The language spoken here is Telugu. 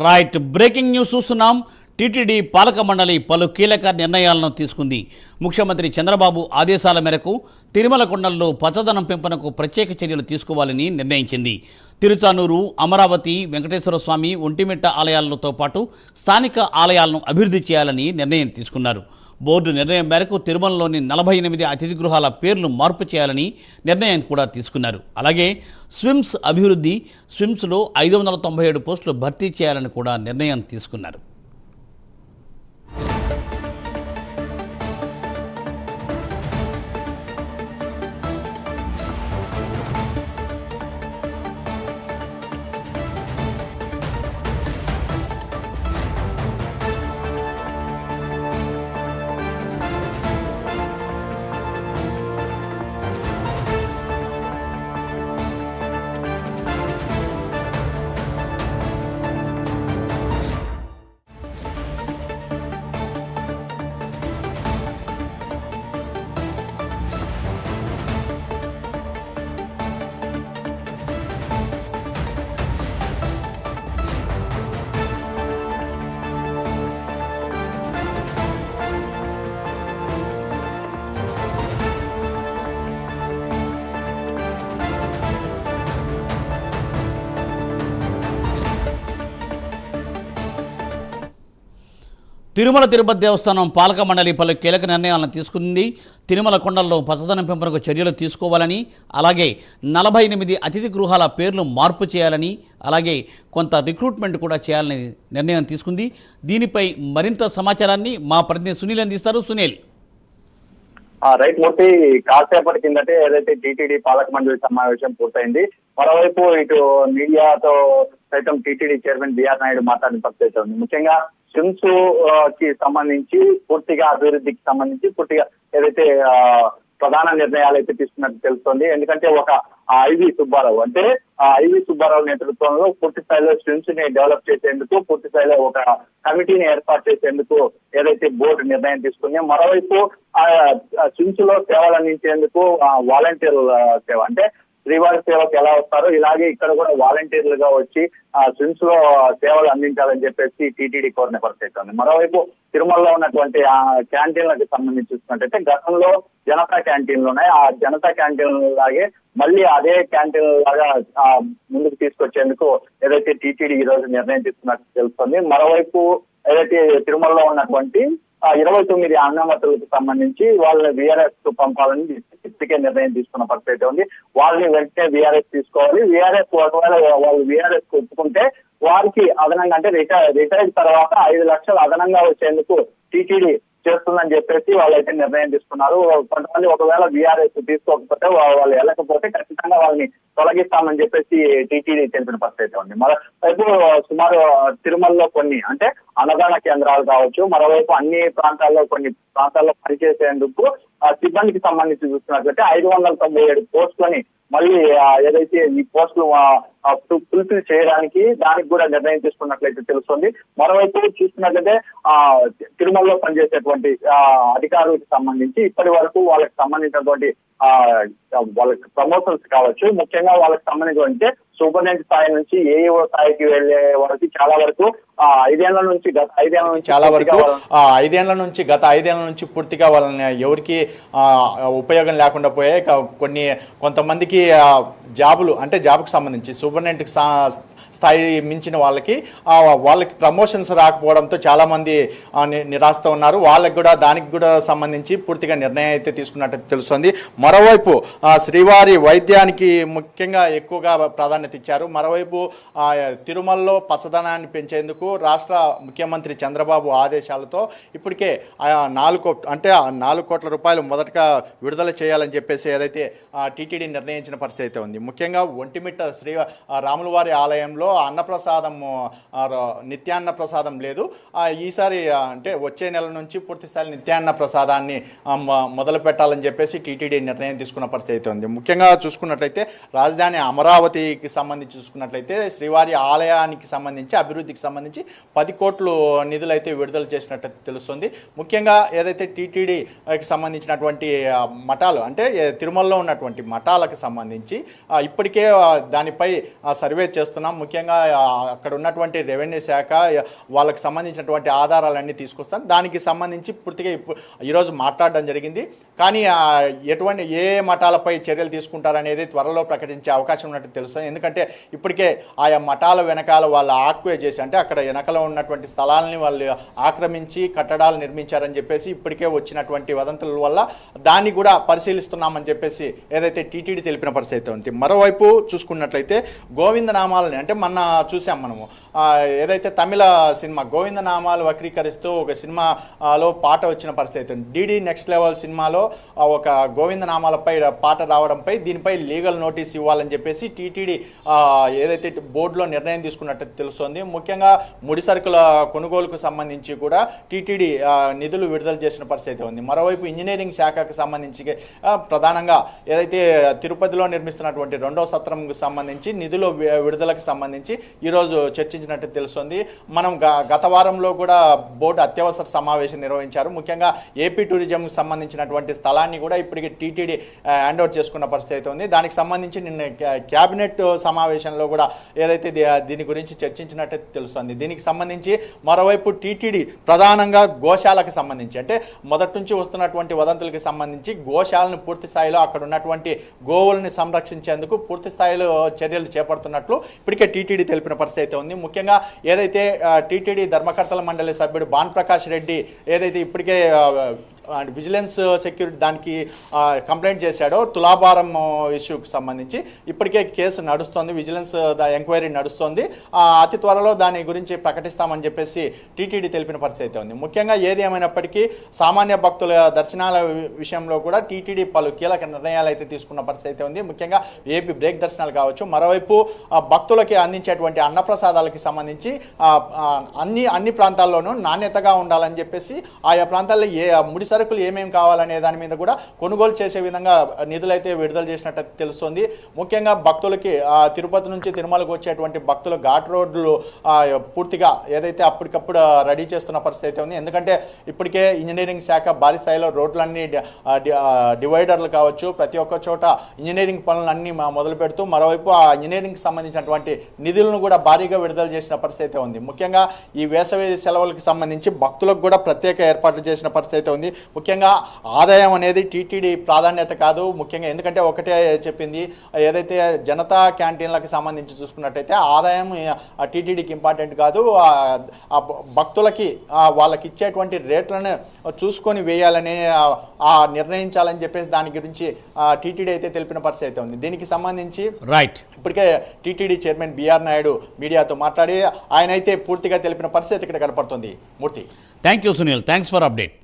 రైట్ బ్రేకింగ్ న్యూస్ చూస్తున్నాం. టీటీడీ పాలక మండలి పలు కీలక నిర్ణయాలను తీసుకుంది. ముఖ్యమంత్రి చంద్రబాబు ఆదేశాల మేరకు తిరుమల కొండల్లో పచ్చదనం పెంపునకు ప్రత్యేక చర్యలు తీసుకోవాలని నిర్ణయించింది. తిరుచానూరు అమరావతి వెంకటేశ్వర స్వామి ఒంటిమిట్ట ఆలయాలతో పాటు స్థానిక ఆలయాలను అభివృద్ధి చేయాలని నిర్ణయం తీసుకున్నారు. బోర్డు నిర్ణయం మేరకు తిరుమలలోని నలభై ఎనిమిది అతిథి గృహాల పేర్లు మార్పు చేయాలని నిర్ణయం కూడా తీసుకున్నారు. అలాగే స్విమ్స్ అభివృద్ధి స్విమ్స్లో ఐదు వందల తొంభై ఏడు పోస్టులు భర్తీ చేయాలని కూడా నిర్ణయం తీసుకున్నారు. తిరుమల తిరుపతి దేవస్థానం పాలక మండలి పలు కీలక నిర్ణయాలను తీసుకుంది. తిరుమల కొండల్లో పచ్చదనం పెంపునకు చర్యలు తీసుకోవాలని అలాగే నలభై ఎనిమిది అతిథి గృహాల పేర్లు మార్పు చేయాలని అలాగే కొంత రిక్రూట్మెంట్ కూడా చేయాలని నిర్ణయం తీసుకుంది. దీనిపై మరింత సమాచారాన్ని మా ప్రతినిధి సునీల్ అందిస్తారు. సునీల్. రైట్ మూర్తి కాసేపటి కిందటే ఏదైతే టీటీడీ పాలక మండలి సమావేశం పూర్తయింది మరోవైపు ఇటు మీడియాతో సైతం టీటీడీ చైర్మన్ బిఆర్ నాయుడు మాట్లాడిన పరిస్థితి ఉంది. ముఖ్యంగా సిమ్స్కి సంబంధించి పూర్తిగా అభివృద్ధికి సంబంధించి పూర్తిగా ఏదైతే ప్రధాన నిర్ణయాలు అయితే తీసుకున్నట్టు తెలుస్తుంది. ఎందుకంటే ఒక ఐవి సుబ్బారావు. అంటే ఆ ఐవి సుబ్బారావు నేతృత్వంలో పూర్తి స్థాయిలో స్ట్రీమ్స్ని డెవలప్ చేసేందుకు పూర్తి స్థాయిలో ఒక కమిటీని ఏర్పాటు చేసేందుకు ఏదైతే బోర్డు నిర్ణయం తీసుకుందో మరోవైపు ఆ స్విమ్స్లో సేవలు అందించేందుకు వాలంటీర్ సేవ. అంటే శ్రీవారి సేవకు ఎలా వస్తారో ఇలాగే ఇక్కడ కూడా వాలంటీర్లుగా వచ్చి ఆ స్విమ్స్లో సేవలు అందించాలని చెప్పేసి టీటీడీ కోరిన పరిస్థితి ఉంది మరోవైపు తిరుమలలో ఉన్నటువంటి ఆ క్యాంటీన్లకు సంబంధించి చూసుకున్నట్టయితే గతంలో జనతా క్యాంటీన్లు ఉన్నాయి. ఆ జనతా క్యాంటీన్ లాగే మళ్ళీ అదే క్యాంటీన్ లాగా ముందుకు తీసుకొచ్చేందుకు ఏదైతే టీటీడీ ఈ రోజు నిర్ణయం తీసుకున్నట్టు తెలుస్తుంది. మరోవైపు ఏదైతే తిరుమలలో ఉన్నటువంటి ఇరవై తొమ్మిది అన్నమతులకు సంబంధించి వాళ్ళని విఆర్ఎస్కు పంపాలని ఇప్పటికే నిర్ణయం తీసుకున్న పరిస్థితి ఉంది. వాళ్ళని వెంటనే విఆర్ఎస్ తీసుకోవాలి. విఆర్ఎస్ ఒకవేళ వాళ్ళు విఆర్ఎస్కు ఒప్పుకుంటే వారికి అదనంగా అంటే రిటైర్ రిటైర్ తర్వాత ఐదు లక్షలు అదనంగా వచ్చేందుకు టీటీడీ చేస్తుందని చెప్పేసి వాళ్ళైతే నిర్ణయం తీసుకున్నారు. కొంతమంది ఒకవేళ విఆర్ఎస్ తీసుకోకపోతే వాళ్ళు వెళ్ళకపోతే ఖచ్చితంగా వాళ్ళని తొలగిస్తామని చెప్పేసి టీటీడీ తెలిపిన పరిస్థితి ఉంది. మరోవైపు సుమారు తిరుమలలో కొన్ని అంటే అన్నదాన కేంద్రాలు కావచ్చు మరోవైపు అన్ని ప్రాంతాల్లో కొన్ని ప్రాంతాల్లో పనిచేసేందుకు ఆ సిబ్బందికి సంబంధించి చూస్తున్నట్లయితే ఐదు వందల తొంభై ఏడు పోస్టులని మళ్ళీ ఏదైతే ఈ పోస్టులు ఫుల్ఫిల్ చేయడానికి దానికి కూడా నిర్ణయం తీసుకున్నట్లయితే తెలుస్తుంది. మరోవైపు చూస్తున్నట్లయితే ఆ తిరుమలలో పనిచేసేటువంటి ఆ, అధికారులకు సంబంధించి ఇప్పటి వరకు వాళ్ళకి సంబంధించినటువంటి ఆ వాళ్ళకి ప్రమోషన్స్ కావచ్చు. ముఖ్యంగా వాళ్ళకి సంబంధించి సూపరింటెండెంట్ స్థాయి నుంచి ఏఈఓ స్థాయికి వెళ్ళే వరకు చాలా వరకు ఆ ఐదేళ్ళ నుంచి గత ఐదేళ్ళ నుంచి చాలా వరకు ఐదేళ్ళ నుంచి గత ఐదేళ్ళ నుంచి పూర్తిగా వాళ్ళని ఎవరికి ఆ, ఉపయోగం లేకుండా పోయాయి. కొన్ని కొంతమందికి జాబులు అంటే జాబ్కి సంబంధించి సూపరింటెండెంట్కి స్థాయి మించిన వాళ్ళకి వాళ్ళకి ప్రమోషన్స్ రాకపోవడంతో చాలామంది నిరాశతో ఉన్నారు. వాళ్ళకి కూడా దానికి కూడా సంబంధించి పూర్తిగా నిర్ణయం అయితే తీసుకున్నట్టు తెలుస్తుంది. మరోవైపు శ్రీవారి వైద్యానికి ముఖ్యంగా ఎక్కువగా ప్రాధాన్యత ఇచ్చారు. మరోవైపు ఆ, తిరుమలలో పచ్చదనాన్ని పెంచేందుకు రాష్ట్ర ముఖ్యమంత్రి చంద్రబాబు ఆదేశాలతో ఇప్పటికే ఆ నాలుగు అంటే నాలుగు కోట్ల రూపాయలు మొదటగా విడుదల చేయాలని చెప్పేసి ఏదైతే టీటీడీ నిర్ణయించిన పరిస్థితి అయితే ఉంది. ముఖ్యంగా ఒంటిమిట్ట శ్రీ రాములవారి ఆలయంలో అన్నప్రసాదం ఆ, నిత్యాన్న ప్రసాదం లేదు. ఈసారి అంటే వచ్చే నెల నుంచి పూర్తిస్థాయి నిత్యాన్న ప్రసాదాన్ని మొదలు పెట్టాలని చెప్పేసి టీటీడీ నిర్ణయం తీసుకున్న పరిస్థితి అయితే ఉంది. ముఖ్యంగా చూసుకున్నట్లయితే రాజధాని అమరావతికి సంబంధించి చూసుకున్నట్లయితే శ్రీవారి ఆలయానికి సంబంధించి అభివృద్ధికి సంబంధించి పది కోట్లు నిధులు అయితే విడుదల చేసినట్టు తెలుస్తుంది. ముఖ్యంగా ఏదైతే టీటీడీకి సంబంధించినటువంటి మఠాలు అంటే తిరుమలలో ఉన్నటువంటి మఠాలకు సంబంధించి ఇప్పటికే దానిపై సర్వే చేస్తున్నాం. ముఖ్యంగా అక్కడ ఉన్నటువంటి రెవెన్యూ శాఖ వాళ్ళకి సంబంధించినటువంటి ఆధారాలన్నీ తీసుకొస్తాం దానికి సంబంధించి పూర్తిగా ఇప్పుడు ఈరోజు మాట్లాడడం జరిగింది. కానీ ఎటువంటి ఏ మఠాలపై చర్యలు తీసుకుంటారనేది త్వరలో ప్రకటించే అవకాశం ఉన్నట్టు తెలుస్తుంది. ఎందుకంటే ఇప్పటికే ఆయా మఠాల వెనకాల వాళ్ళు ఆక్వే చేసి అంటే అక్కడ వెనకలో ఉన్నటువంటి స్థలాలని వాళ్ళు ఆక్రమించి కట్టడాలు నిర్మించారని చెప్పేసి ఇప్పటికే వచ్చినటువంటి వదంతుల వల్ల దాన్ని కూడా పరిశీలిస్తున్నామని చెప్పేసి ఏదైతే టీటీడీ తెలిపిన పరిస్థితి ఉంది. మరోవైపు చూసుకున్నట్లయితే గోవిందనామాలని అంటే మొన్న చూసాం మనము. ఏదైతే తమిళ సినిమా గోవిందనామాలు వక్రీకరిస్తూ ఒక సినిమాలో పాట వచ్చిన పరిస్థితి ఉంది. డీడీ నెక్స్ట్ లెవెల్ సినిమాలో ఒక ఒక గోవిందనామాలపై పాట రావడంపై దీనిపై లీగల్ నోటీస్ ఇవ్వాలని చెప్పేసి టీటీడీ ఏదైతే బోర్డులో నిర్ణయం తీసుకున్నట్టు తెలుస్తోంది. ముఖ్యంగా ముడి సరుకుల కొనుగోలుకు సంబంధించి కూడా టీటీడీ నిధులు విడుదల చేసిన పరిస్థితి ఉంది. మరోవైపు ఇంజనీరింగ్ శాఖకు సంబంధించి ప్రధానంగా ఏదైతే తిరుపతిలో నిర్మిస్తున్నటువంటి రెండో సత్రంకు సంబంధించి నిధుల విడుదలకు సంబంధించి ఈరోజు చర్చించినట్టు తెలుస్తుంది. మనం గ- గత వారంలో కూడా బోర్డు అత్యవసర సమావేశం నిర్వహించారు. ముఖ్యంగా ఏపీ టూరిజంకి సంబంధించినటువంటి స్థలాన్ని కూడా ఇప్పటికి టీటీడీ హ్యాండ్ ఓవర్ చేసుకున్న పరిస్థితి అయితే ఉంది. దానికి సంబంధించి నిన్న క్యాబినెట్ సమావేశంలో కూడా ఏదైతే దీని గురించి చర్చించినట్టు తెలుస్తుంది. దీనికి సంబంధించి మరోవైపు టీటీడీ ప్రధానంగా గోశాలకు సంబంధించి అంటే మొదటి నుంచి వస్తున్నటువంటి వదంతులకు సంబంధించి గోశాలను పూర్తి స్థాయిలో అక్కడ ఉన్నటువంటి గోవుల్ని సంరక్షించేందుకు పూర్తి స్థాయిలో చర్యలు చేపడుతున్నట్లు ఇప్పటికే టీటీడీ తెలిపిన పరిస్థితి అయితే ఉంది. ముఖ్యంగా ఏదైతే టీటీడీ ధర్మకర్తల మండలి సభ్యుడు భాన్ ప్రకాష్ రెడ్డి ఏదైతే ఇప్పటికే విజిలెన్స్ సెక్యూరిటీ దానికి కంప్లైంట్ చేశాడో తులాభారం ఇష్యూకి సంబంధించి ఇప్పటికే కేసు నడుస్తోంది విజిలెన్స్ ద ఎంక్వైరీ నడుస్తోంది. ఆ, అతి త్వరలో దాని గురించి ప్రకటిస్తామని చెప్పేసి టీటీడీ తెలిపిన పరిస్థితి అయితే ఉంది. ముఖ్యంగా ఏది ఏమైనప్పటికీ సామాన్య భక్తుల దర్శనాల వి- విషయంలో కూడా టీటీడీ పలు కీలక నిర్ణయాలు అయితే తీసుకున్న పరిస్థితి అయితే ఉంది. ముఖ్యంగా ఏపీ బ్రేక్ దర్శనాలు కావచ్చు. మరోవైపు భక్తులకి అందించేటువంటి అన్నప్రసాదాలకి సంబంధించి అన్ని అన్ని ప్రాంతాల్లోనూ నాణ్యతగా ఉండాలని చెప్పేసి ఆయా ప్రాంతాల్లో ఏ ముడి సరుకులు ఏమేమి కావాలనే దాని మీద కూడా కొనుగోలు చేసే విధంగా నిధులైతే విడుదల చేసినట్టు తెలుస్తుంది. ముఖ్యంగా భక్తులకి తిరుపతి నుంచి తిరుమలకు వచ్చేటువంటి భక్తుల ఘాట్ రోడ్లు పూర్తిగా ఏదైతే అప్పటికప్పుడు రెడీ చేస్తున్న పరిస్థితి అయితే ఉంది. ఎందుకంటే ఇప్పటికే ఇంజనీరింగ్ శాఖ భారీ స్థాయిలో రోడ్లన్నీ డివైడర్లు కావచ్చు ప్రతి ఒక్క చోట ఇంజనీరింగ్ పనులన్నీ మా- మొదలు పెడుతూ మరోవైపు ఆ ఇంజనీరింగ్కి సంబంధించినటువంటి నిధులను కూడా భారీగా విడుదల చేసిన పరిస్థితి అయితే ఉంది. ముఖ్యంగా ఈ వేసవి సెలవులకు సంబంధించి భక్తులకు కూడా ప్రత్యేక ఏర్పాట్లు చేసిన పరిస్థితి అయితే ఉంది. ముఖ్యంగా ఆదాయం అనేది టీటీడీ ప్రాధాన్యత కాదు ముఖ్యంగా ఎందుకంటే ఒకటే చెప్పింది ఏదైతే జనతా క్యాంటీన్లకు సంబంధించి చూసుకున్నట్టయితే ఆదాయం ఆ టీటీడీకి ఇంపార్టెంట్ కాదు భక్తులకి వాళ్ళకి ఇచ్చేటువంటి రేట్లను చూసుకొని వేయాలని నిర్ణయించాలని చెప్పేసి దాని గురించి టీటీడీ అయితే తెలిపిన పరిస్థితి అయితే ఉంది. దీనికి సంబంధించి రైట్ ఇప్పటికే టీటీడీ చైర్మన్ బీఆర్ నాయుడు మీడియాతో మాట్లాడి ఆయన అయితే పూర్తిగా తెలిపిన పరిస్థితి ఇక్కడ కనపడుతుంది. Murthy. Thank you Sunil thanks for update